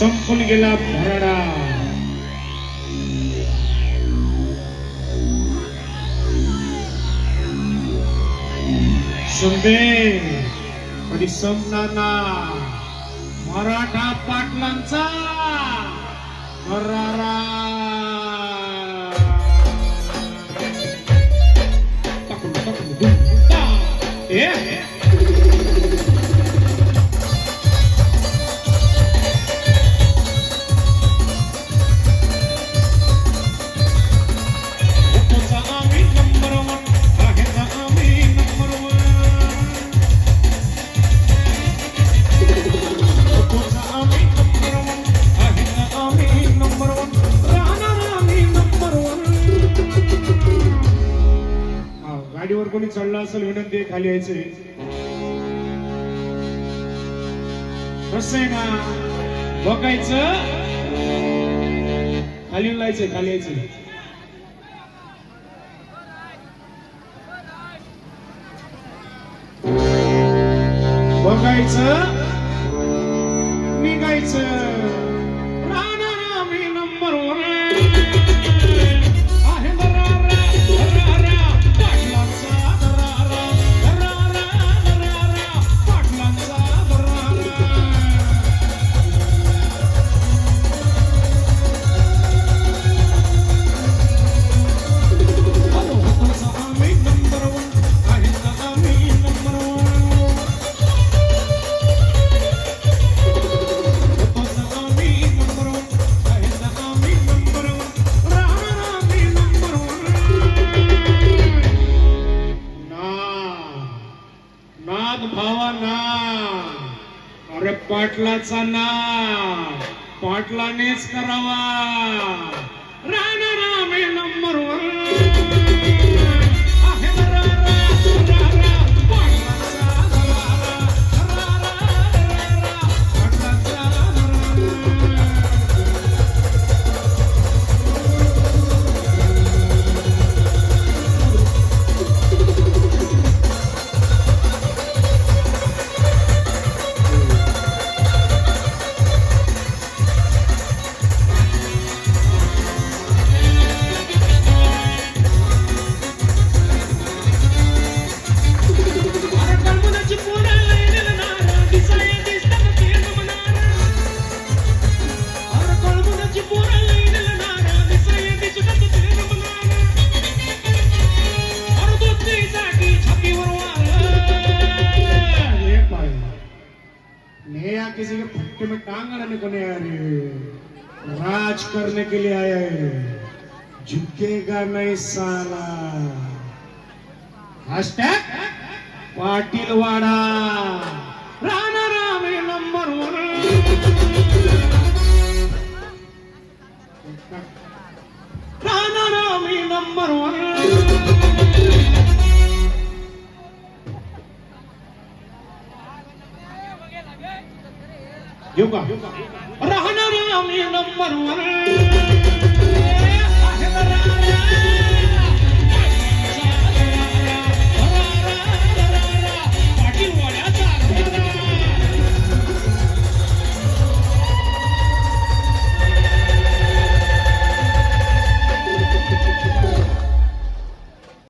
सम्पूर्ण गेला भरडा सुन्दे अनि सम्झना मराठा पाटलांचा Yeah. कोणी चढला असेल विनंती आहे, खाली यायचे. कसं आहे ना. बघायचं. खाली येऊन खाली यायचंय बघायचं. निघायचं. नाद भावा ना अरे पाटलाचा ना पाटलानेच करावा. किसी के फट्टे में टांग अड़ने को नहीं आ रही राज करने के लिए आया है। झुकेगा नहीं साला हैशटैग पाटिलवाड़ा। એવું કામ રહન રામે નંબર વન